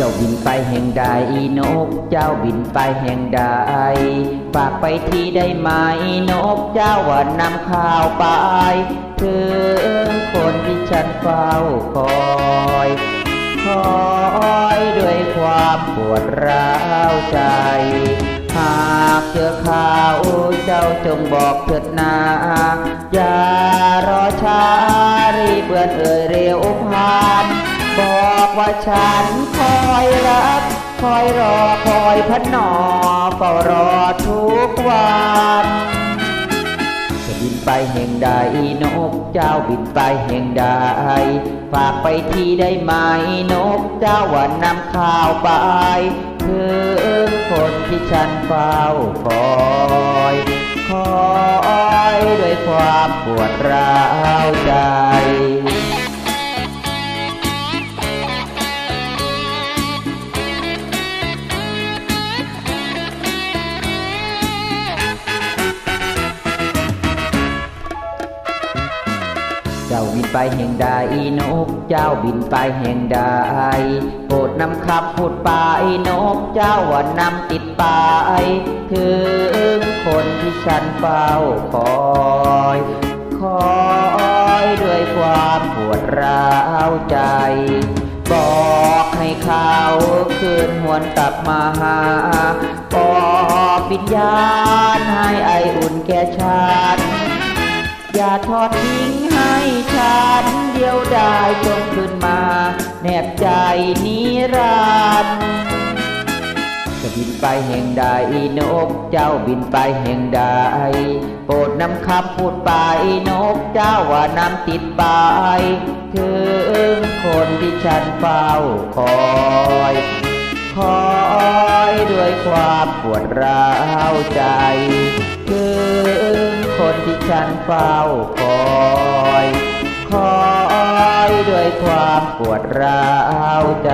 จ้าบินไปแห่งใดนก เจ้าบินไปแห่งใดฝากไปที่ได้ไหมนกเจ้าว่านำข่าวไปถึงคนที่ฉันเฝ้าคอยคอยด้วยความปวดร้าวใจ หากเจอข่าวเจ้าจงบอกเถิดนาอย่ารอช้ารีบเบือเอ่ยเร็วพาน บอกว่าฉันคอยรับคอยรอคอยพันหนอเฝ้ารอทุกวันจะบินไปแห่งใดนกเจ้าบินไปแห่งใด ฝากไปที่ได้ไหมนกเจ้าว่านำข่าวไปถึงคนที่ฉันเฝ้าคอยคอยด้วยความปวดร้าวใจ ไปแห่งใดนกเจ้าบินไปแห่งใดโปรดนำคำพูดไปนกเจ้าว่านำติดไปถึงคนที่ฉันเฝ้าคอยคอยด้วยความปวดร้าวใจ บอกให้เขาคืนหวนกลับมาหาปอบวิญญาณให้ไออุ่นแก่ฉัน อย่าทอดทิ้งให้ฉันเดียวดายจงขึ้นมา แนบใจนิรันดร์จะบินไปแห่งใดนกเจ้าบินไปแห่งใด โปรดนำคำพูดไปนกเจ้าว่านำติดไปถึงคนที่ฉันเฝ้าคอยคอยด้วยความปวดร้าวใจ ฉันเฝ้าคอยคอยด้วยความปวดร้าวใจ